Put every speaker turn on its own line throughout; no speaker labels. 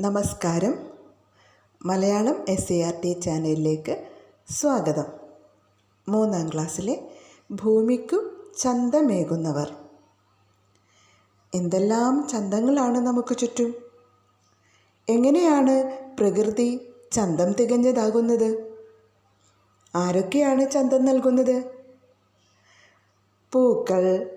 നമസ്കാരം. Malayalam S A R T ചാനലിലേക്ക് സ്വാഗതം. മൂന്നാം ക്ലാസ്സിലെ ഭൂമിക്കു ചന്തമേകുന്നവർ. എന്തെല്ലാം ചന്തങ്ങളാണ് നമുക്ക് ചുറ്റും? എങ്ങനെയാണ് പ്രകൃതി ചന്തം തികഞ്ഞതാകുന്നത്? ആരൊക്കെയാണ് ചന്തം നൽകുന്നത്? പൂക്കൾ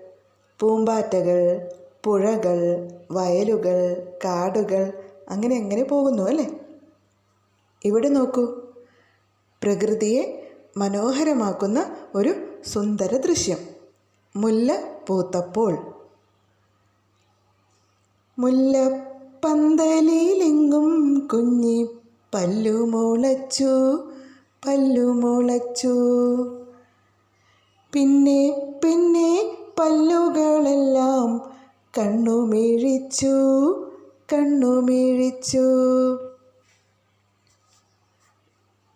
പൂമ്പാറ്റകൾ പുഴകൾ വയലുകൾ കാടുകൾ അങ്ങനെ എങ്ങനെ പോകുന്നു അല്ലേ? ഇവിടെ നോക്കൂ. പ്രകൃതിയെ മനോഹരമാക്കുന്ന ഒരു സുന്ദര ദൃശ്യം. മുല്ല പൂത്തപ്പോൾ. മുല്ലപ്പന്തലിലെങ്ങും കുഞ്ഞി പല്ലുമുളച്ചു പല്ലുമുളച്ചു പിന്നെ പിന്നെ പല്ലുകളെല്ലാം കണ്ണുമിഴിച്ചു. കണ്ണുമിഴിച്ചു.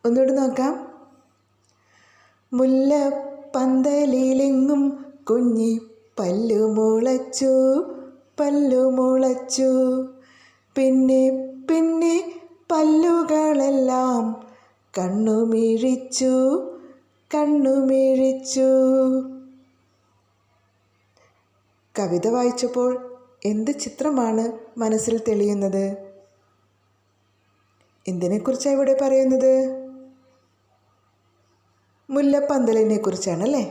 ഒന്നുകൂടി നോക്കാം. മുല്ല മുല്ലപ്പന്തലിലെങ്ങും കുഞ്ഞി പല്ലു മുളച്ചു പല്ലു മുളച്ചു. പിന്നെ പിന്നെ പല്ലുകളെല്ലാം കണ്ണുമിഴിച്ചു കണ്ണുമിഴിച്ചു. കവിത വായിച്ചപ്പോൾ എന്ത് ചിത്രമാണ് മനസ്സിൽ തെളിയുന്നത്? എന്തിനെക്കുറിച്ചാണ് ഇവിടെ പറയുന്നത്? മുല്ലപ്പന്തലിനെ കുറിച്ചാണല്ലേ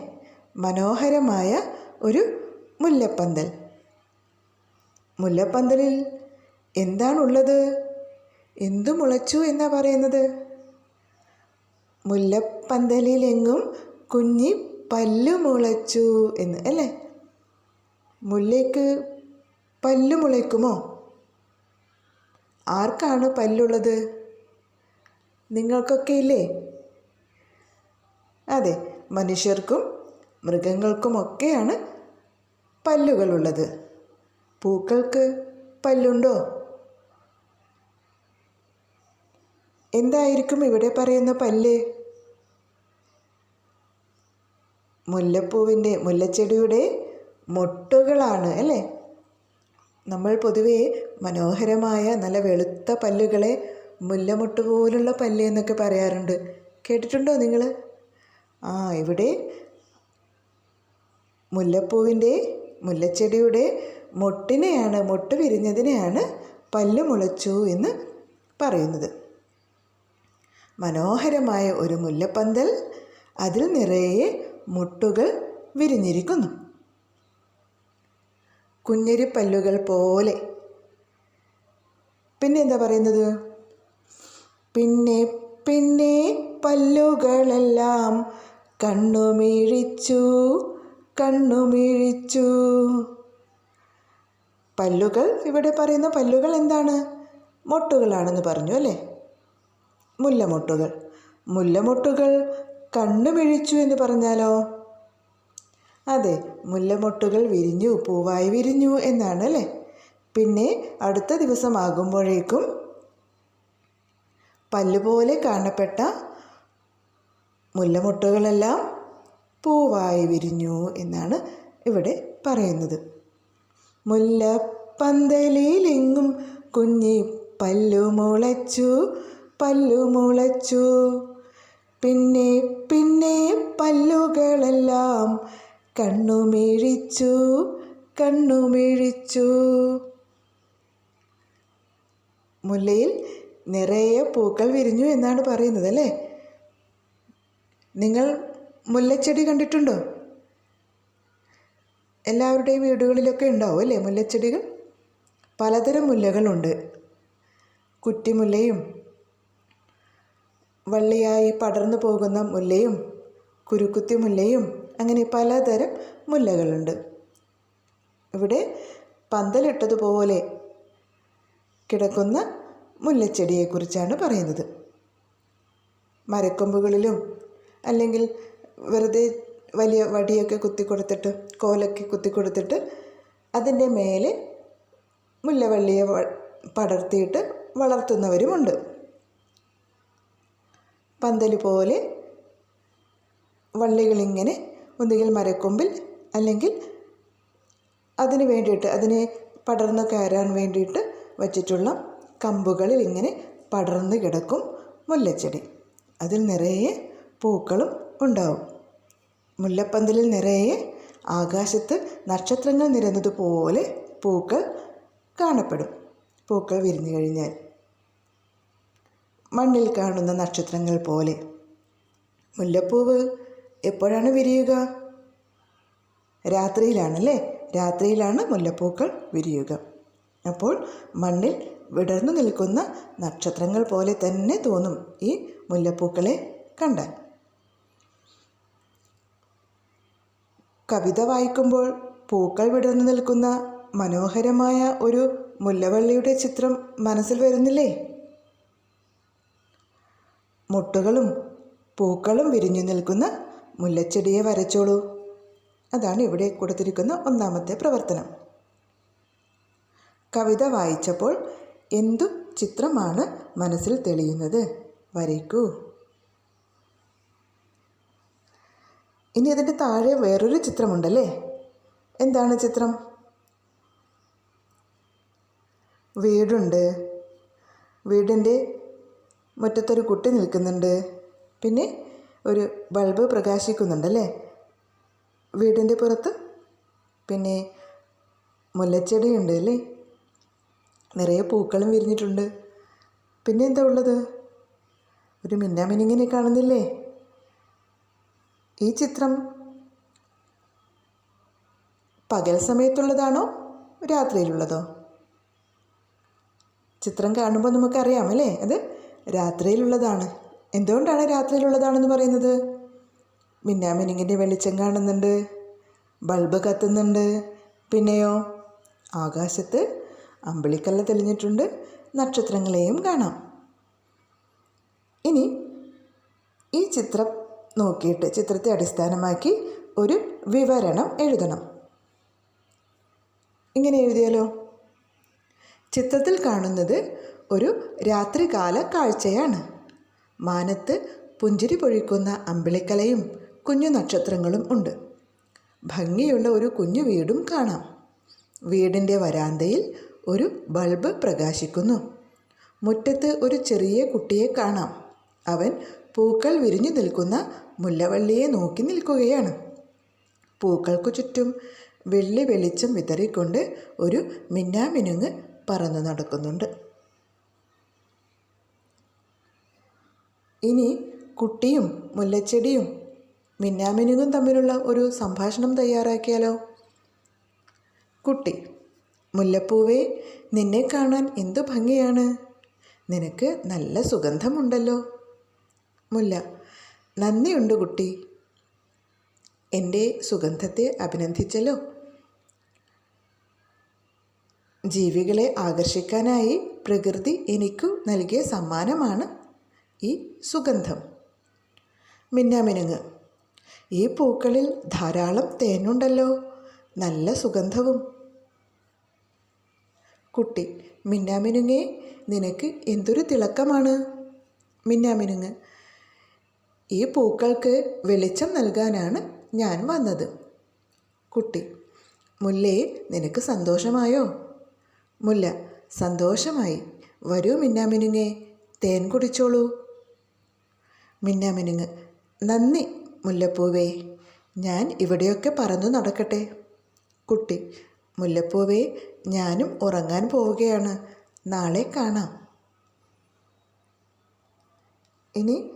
മനോഹരമായ ഒരു മുല്ലപ്പന്തൽ. മുല്ലപ്പന്തലിൽ എന്താണുള്ളത്? എന്തു മുളച്ചു എന്നാ പറയുന്നത്? മുല്ലപ്പന്തലിലെങ്ങും കുഞ്ഞി പല്ലു മുളച്ചു എന്ന് അല്ലേ? മുല്ലയ്ക്ക് പല്ലു മുളയ്ക്കുമോ? ആർക്കാണ് പല്ലുള്ളത്? നിങ്ങൾക്കൊക്കെ ഇല്ലേ? അതെ മനുഷ്യർക്കും മൃഗങ്ങൾക്കുമൊക്കെയാണ് പല്ലുകളുള്ളത്. പൂക്കൾക്ക് പല്ലുണ്ടോ? എന്തായിരിക്കും ഇവിടെ പറയുന്ന പല്ല്? മുല്ലപ്പൂവിന്റെ മുല്ലച്ചെടിയുടെ മൊട്ടുകളാണ് അല്ലേ? നമ്മൾ പൊതുവേ മനോഹരമായ നല്ല വെളുത്ത പല്ലുകളെ മുല്ലമുട്ട് പോലുള്ള പല്ല് എന്നൊക്കെ പറയാറുണ്ട്. കേട്ടിട്ടുണ്ടോ നിങ്ങൾ ആ ഇവിടെ മുല്ലപ്പൂവിന്റെ മുല്ലച്ചെടിയുടെ മൊട്ടിനെയാണ് മുട്ട് വിരിഞ്ഞതിനെയാണ് പല്ല് മുളച്ചു എന്ന് പറയുന്നത്. മനോഹരമായ ഒരു മുല്ലപ്പന്തൽ അതിൽ നിറയെ മുട്ടുകൾ വിരിഞ്ഞിരിക്കുന്നു. കുഞ്ഞരിപ്പല്ലുകൾ പോലെ. പിന്നെ എന്താ പറയുന്നത്? പിന്നെ പിന്നെ പല്ലുകളെല്ലാം കണ്ണുമിഴിച്ചു കണ്ണുമിഴിച്ചു. പല്ലുകൾ ഇവിടെ പറയുന്ന പല്ലുകൾ എന്താണ്? മൊട്ടുകളാണെന്ന് പറഞ്ഞു അല്ലേ? മുല്ലമൊട്ടുകൾ. മുല്ലമൊട്ടുകൾ കണ്ണുമിഴിച്ചു എന്ന് പറഞ്ഞാലോ? അതെ മുല്ലമൊട്ടുകൾ വിരിഞ്ഞു പൂവായി വിരിഞ്ഞു എന്നാണ് അല്ലേ? പിന്നെ അടുത്ത ദിവസമാകുമ്പോഴേക്കും പല്ലുപോലെ കാണപ്പെട്ട മുല്ലമൊട്ടുകളെല്ലാം പൂവായി വിരിഞ്ഞു എന്നാണ് ഇവിടെ പറയുന്നത്. മുല്ലപ്പന്തലിലെങ്ങും കുഞ്ഞി പല്ലു മുളച്ചു പല്ലു മുളച്ചു. പിന്നെ പിന്നെ പല്ലുകളെല്ലാം കണ്ണുമിഴിച്ചു കണ്ണുമിഴിച്ചു. മുല്ലയിൽ നിറയെ പൂക്കൾ വിരിഞ്ഞു എന്നാണ് പറയുന്നത് അല്ലേ? നിങ്ങൾ മുല്ലച്ചെടി കണ്ടിട്ടുണ്ടോ? എല്ലാവരുടെയും വീടുകളിലൊക്കെ ഉണ്ടാവും അല്ലേ മുല്ലച്ചെടികൾ? പലതരം മുല്ലകളുണ്ട്. കുറ്റിമുല്ലയും വള്ളിയായി പടർന്നു പോകുന്ന മുല്ലയും കുരുക്കുത്തി മുല്ലയും അങ്ങനെ പലതരം മുല്ലകളുണ്ട്. ഇവിടെ പന്തലിട്ടതുപോലെ കിടക്കുന്ന മുല്ലച്ചെടിയെക്കുറിച്ചാണ് പറയുന്നത്. മരക്കൊമ്പുകളിലും അല്ലെങ്കിൽ വെറുതെ വലിയ വടിയൊക്കെ കുത്തി കൊടുത്തിട്ട് കോലൊക്കെ കുത്തി കൊടുത്തിട്ട് അതിന്റെ മേലെ മുല്ലവള്ളിയെ പടർത്തിയിട്ട് വളർത്തുന്നവരുമുണ്ട്. പന്തൽ പോലെ വള്ളികളിങ്ങനെ ഒന്നുകിൽ മരക്കൊമ്പിൽ അല്ലെങ്കിൽ അതിന് വേണ്ടിയിട്ട് അതിനെ പടർന്ന് കയറാൻ വേണ്ടിയിട്ട് വച്ചിട്ടുള്ള കമ്പുകളിൽ ഇങ്ങനെ പടർന്ന് കിടക്കും മുല്ലച്ചെടി. അതിൽ നിറയെ പൂക്കളും ഉണ്ടാവും. മുല്ലപ്പന്തലിൽ നിറയെ ആകാശത്ത് നക്ഷത്രങ്ങൾ നിരന്നതുപോലെ പൂക്കൾ കാണപ്പെടും. പൂക്കൾ വിരിഞ്ഞു കഴിഞ്ഞാൽ മണ്ണിൽ കാണുന്ന നക്ഷത്രങ്ങൾ പോലെ. മുല്ലപ്പൂവ് എപ്പോഴാണ് വിരിയുക? രാത്രിയിലാണല്ലേ? രാത്രിയിലാണ് മുല്ലപ്പൂക്കൾ വിരിയുക. അപ്പോൾ മണ്ണിൽ വിടർന്നു നിൽക്കുന്ന നക്ഷത്രങ്ങൾ പോലെ തന്നെ തോന്നും ഈ മുല്ലപ്പൂക്കളെ കണ്ടാൽ. കവിത വായിക്കുമ്പോൾ പൂക്കൾ വിടർന്നു നിൽക്കുന്ന മനോഹരമായ ഒരു മുല്ലവള്ളിയുടെ ചിത്രം മനസ്സിൽ വരുന്നില്ലേ? മുട്ടുകളും പൂക്കളും വിരിഞ്ഞു നിൽക്കുന്ന മുല്ലച്ചെടിയെ വരച്ചോളൂ. അതാണ് ഇവിടെ കൊടുത്തിരിക്കുന്ന ഒന്നാമത്തെ പ്രവർത്തനം. കവിത വായിച്ചപ്പോൾ എന്തു ചിത്രമാണ് മനസ്സിൽ തെളിയുന്നത്? വരയ്ക്കൂ. ഇനി അതിന്റെ താഴെ വേറൊരു ചിത്രമുണ്ടല്ലേ? എന്താണ് ചിത്രം? വീടുണ്ട്. വീടിന്റെ മുറ്റത്തൊരു കുട്ടി നിൽക്കുന്നുണ്ട്. പിന്നെ ഒരു ബൾബ് പ്രകാശിക്കുന്നുണ്ടല്ലേ? വീടിന്റെ പുറത്ത്? പിന്നെ മുല്ലച്ചെടിയുണ്ട് അല്ലേ? നിറയെ പൂക്കളും വിരിഞ്ഞിട്ടുണ്ട്. പിന്നെ എന്താ ഉള്ളത്? ഒരു മിന്നാമിനിങ്ങനെ കാണുന്നില്ലേ? ഈ ചിത്രം പകൽ സമയത്തുള്ളതാണോ രാത്രിയിലുള്ളതോ? ചിത്രം കാണുമ്പോൾ നമുക്കറിയാം അല്ലേ? അത് രാത്രിയിലുള്ളതാണ്. എന്തുകൊണ്ടാണ് രാത്രിയിലുള്ളതാണെന്ന് പറയുന്നത്? മിന്നാമിനിങ്ങിന്റെ വെളിച്ചം കാണുന്നുണ്ട് ബൾബ് കത്തുന്നുണ്ട് പിന്നെയോ? ആകാശത്ത് അമ്പിളിക്കല്ല തെളിഞ്ഞിട്ടുണ്ട് നക്ഷത്രങ്ങളെയും കാണാം. ഇനി ഈ ചിത്രം നോക്കിയിട്ട് ചിത്രത്തെ അടിസ്ഥാനമാക്കി ഒരു വിവരണം എഴുതണം. ഇങ്ങനെ എഴുതിയാലോ? ചിത്രത്തിൽ കാണുന്നത് ഒരു രാത്രികാല കാഴ്ചയാണ്. മാനത്ത് പുഞ്ചിരി പൊഴിക്കുന്ന അമ്പിളിക്കലയും കുഞ്ഞു നക്ഷത്രങ്ങളും ഉണ്ട്. ഭംഗിയുള്ള ഒരു കുഞ്ഞു വീടും കാണാം. വീടിന്റെ വരാന്തയിൽ ഒരു ബൾബ് പ്രകാശിക്കുന്നു. മുറ്റത്ത് ഒരു ചെറിയ കുട്ടിയെ കാണാം. അവൻ പൂക്കൾ വിരിഞ്ഞു നിൽക്കുന്ന മുല്ലവള്ളിയെ നോക്കി നിൽക്കുകയാണ്. പൂക്കൾക്കു ചുറ്റും വെള്ളി വെളിച്ചം വിതറിക്കൊണ്ട് ഒരു മിന്നാമിനുങ്ങ് പറന്നു നടക്കുന്നുണ്ട്. ഇനി കുട്ടിയും മുല്ലച്ചെടിയും മിന്നാമിനുങ്ങും തമ്മിലുള്ള ഒരു സംഭാഷണം തയ്യാറാക്കിയാലോ? കുട്ടി മുല്ലപ്പൂവേ നിന്നെ കാണാൻ എന്തു ഭംഗിയാണ്? നിനക്ക് നല്ല സുഗന്ധമുണ്ടല്ലോ. മുല്ല നന്ദിയുണ്ട് കുട്ടി. എന്റെ സുഗന്ധത്തെ അഭിനന്ദിച്ചല്ലോ. ജീവികളെ ആകർഷിക്കാനായി പ്രകൃതി എനിക്കു നൽകിയ സമ്മാനമാണ് ഈ സുഗന്ധം. മിന്നാമിനുങ്ങ്. ഈ പൂക്കളിൽ ധാരാളം തേനുണ്ടല്ലോ. നല്ല സുഗന്ധവും. കുട്ടി മിന്നാമിനുങ്ങേ നിനക്ക് എന്തൊരു തിളക്കമാണ്? മിന്നാമിനുങ്ങ്. ഈ പൂക്കൾക്ക് വെളിച്ചം നൽകാനാണ് ഞാൻ വന്നത്. കുട്ടി മുല്ലേ നിനക്ക് സന്തോഷമായോ? മുല്ല സന്തോഷമായി. വരൂ മിന്നാമിനുങ്ങേ തേൻ കുടിച്ചോളൂ. മിന്നാമിനുങ്ങ്. നന്ദി മുല്ലപ്പൂവേ. ഞാൻ ഇവിടെയൊക്കെ പറന്നു നടക്കട്ടെ. കുട്ടി മുല്ലപ്പൂവേ ഞാനും ഉറങ്ങാൻ പോവുകയാണ്. നാളെ കാണാം. ഇനി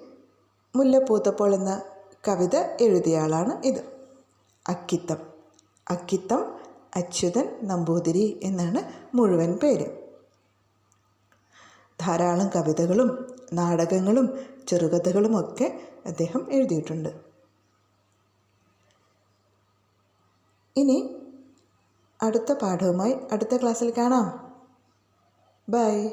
മുല്ലപ്പൂത്തപ്പോൾ എന്ന കവിത എഴുതിയ ആളാണ് ഇത്. അക്കിത്തം. അക്കിത്തം അച്യുതൻ നമ്പൂതിരി എന്നാണ് മുഴുവൻ പേര്. ധാരാളം കവിതകളും നാടകങ്ങളും ചെറുകഥകളുമൊക്കെ അദ്ദേഹം എഴുതിയിട്ടുണ്ട്. ഇനി അടുത്ത പാഠവുമായി അടുത്ത ക്ലാസ്സിൽ കാണാം. ബൈ.